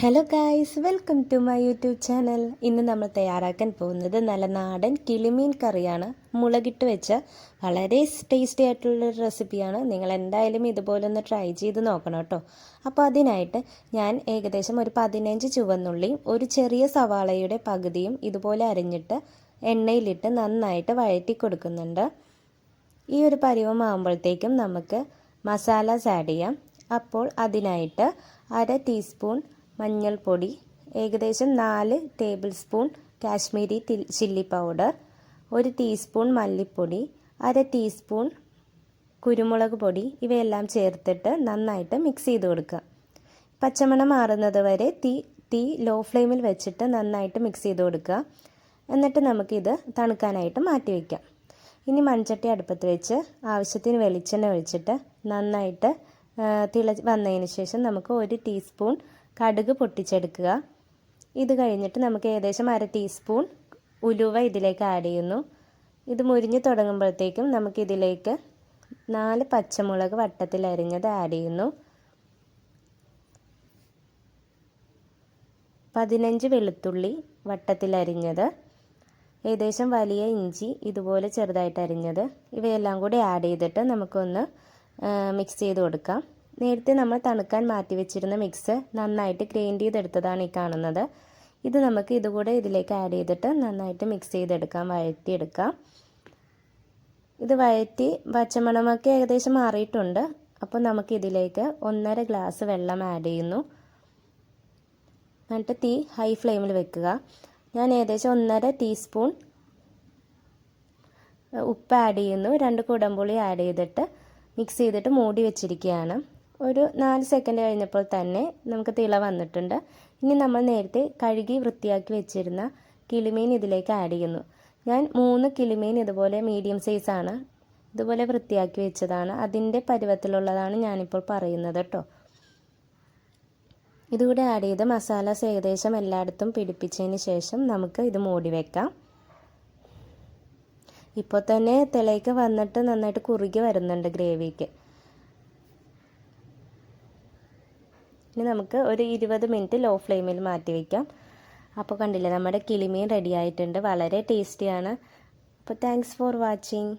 Hello guys welcome to my YouTube channel ഇന്ന് നമ്മൾ തയ്യാറാക്കാൻ പോകുന്നത് നല്ല നാടൻ കിളിമീൻ കറിയാണ്. മുളകിട്ട് വെച്ച വളരെ ടേസ്റ്റി ആയിട്ടുള്ള റെസിപ്പിയാണ് നിങ്ങൾ എന്തായാലും ഇതുപോലെ ഒന്ന് ട്രൈ ചെയ്ത് നോക്കണം കേട്ടോ. അപ്പോൾ അതിനായിട്ട് ഞാൻ ഏകദേശം ഒരു പതിനഞ്ച് ചുവന്നുള്ളിയും ഒരു ചെറിയ സവാളയുടെ പകുതിയും ഇതുപോലെ അരിഞ്ഞിട്ട് എണ്ണയിലിട്ട് നന്നായിട്ട് വഴറ്റി കൊടുക്കുന്നുണ്ട്. ഈ ഒരു പരിവമാകുമ്പോഴത്തേക്കും നമുക്ക് മസാലാസ് ആഡ് ചെയ്യാം. അപ്പോൾ അതിനായിട്ട് അര ടീസ്പൂൺ മഞ്ഞൾപ്പൊടി ഏകദേശം നാല് table spoon Kashmiri chilli powder ഒരു ടീസ്പൂൺ മല്ലിപ്പൊടി അര ടീസ്പൂൺ കുരുമുളക് പൊടി ഇവയെല്ലാം ചേർത്തിട്ട് നന്നായിട്ട് മിക്സ് ചെയ്ത് കൊടുക്കുക. പച്ചമണം മാറുന്നത് വരെ തീ തീ ലോ ഫ്ലെയിമിൽ വെച്ചിട്ട് നന്നായിട്ട് മിക്സ് ചെയ്ത് കൊടുക്കുക. എന്നിട്ട് നമുക്കിത് തണുക്കാനായിട്ട് മാറ്റി വയ്ക്കാം ഇനി മൺചട്ടി അടുപ്പത്ത് വെച്ച് ആവശ്യത്തിന് വെളിച്ചെണ്ണ ഒഴിച്ചിട്ട് നന്നായിട്ട് തിള വന്നതിന് ശേഷം നമുക്ക് ഒരു ടീസ്പൂൺ കടുക് പൊട്ടിച്ചെടുക്കുക. ഇത് കഴിഞ്ഞിട്ട് നമുക്ക് ഏകദേശം അര ടീസ്പൂൺ ഉലുവ ഇതിലേക്ക് ആഡ് ചെയ്യുന്നു. ഇത് മുരിഞ്ഞ് തുടങ്ങുമ്പോഴത്തേക്കും നമുക്കിതിലേക്ക് നാല് പച്ചമുളക് വട്ടത്തിൽ അരിഞ്ഞത് ആഡ് ചെയ്യുന്നു. പതിനഞ്ച് വെളുത്തുള്ളി വട്ടത്തിൽ അരിഞ്ഞത്. ഏകദേശം വലിയ ഇഞ്ചി ഇതുപോലെ ചെറുതായിട്ട് അരിഞ്ഞത്. ഇവയെല്ലാം കൂടി ആഡ് ചെയ്തിട്ട് നമുക്കൊന്ന് മിക്സ് ചെയ്ത് കൊടുക്കാം. നേരത്തെ നമ്മൾ തണുക്കാൻ മാറ്റി വെച്ചിരുന്ന മിക്സ് നന്നായിട്ട് ഗ്രൈൻഡ് ചെയ്തെടുത്തതാണ് ഈ കാണുന്നത്. ഇത് നമുക്ക് ഇതുകൂടെ ഇതിലേക്ക് ആഡ് ചെയ്തിട്ട് നന്നായിട്ട് മിക്സ് ചെയ്തെടുക്കാം വഴറ്റിയെടുക്കാം. ഇത് വഴറ്റി പച്ചമണമൊക്കെ ഏകദേശം മാറിയിട്ടുണ്ട്. അപ്പോൾ നമുക്ക് ഇതിലേക്ക് ഒന്നര ഗ്ലാസ് വെള്ളം ആഡ് ചെയ്യുന്നു. എന്നിട്ട് തീ ഹൈ ഫ്ലെയിമിൽ വെക്കുക. ഞാൻ ഏകദേശം ഒന്നര ടീസ്പൂൺ ഉപ്പ് ആഡ് ചെയ്യുന്നു. രണ്ട് കുടംപുളി ആഡ് ചെയ്തിട്ട് മിക്സ് ചെയ്തിട്ട് മൂടി വെച്ചിരിക്കുകയാണ്. ഒരു നാല് സെക്കൻഡ് കഴിഞ്ഞപ്പോൾ തന്നെ നമുക്ക് തിള വന്നിട്ടുണ്ട്. ഇനി നമ്മൾ നേരത്തെ കഴുകി വൃത്തിയാക്കി വെച്ചിരുന്ന കിളിമീൻ ഇതിലേക്ക് ആഡ് ചെയ്യുന്നു. ഞാൻ മൂന്ന് കിളിമീൻ ഇതുപോലെ മീഡിയം സൈസാണ് ഇതുപോലെ വൃത്തിയാക്കി വെച്ചതാണ്. അതിന്റെ പരുവത്തിലുള്ളതാണ് ഞാനിപ്പോൾ പറയുന്നത് കേട്ടോ ഇതുകൂടെ ആഡ് ചെയ്ത് മസാലാസ് ഏകദേശം എല്ലായിടത്തും പിടിപ്പിച്ചതിന് ശേഷം നമുക്ക് ഇത് മൂടി വെക്കാം. ഇപ്പോൾ തന്നെ തിളയ്ക്ക് വന്നിട്ട് നന്നായിട്ട് കുറുകി വരുന്നുണ്ട് ഗ്രേവിക്ക്. ഇനി നമുക്ക് ഒരു ഇരുപത് മിനിറ്റ് ലോ ഫ്ലെയിമിൽ മാറ്റി വയ്ക്കാം അപ്പോൾ കണ്ടില്ലേ നമ്മുടെ കിളിമീൻ റെഡി ആയിട്ടുണ്ട്. വളരെ ടേസ്റ്റിയാണ് അപ്പോൾ താങ്ക്സ് ഫോർ വാച്ചിങ്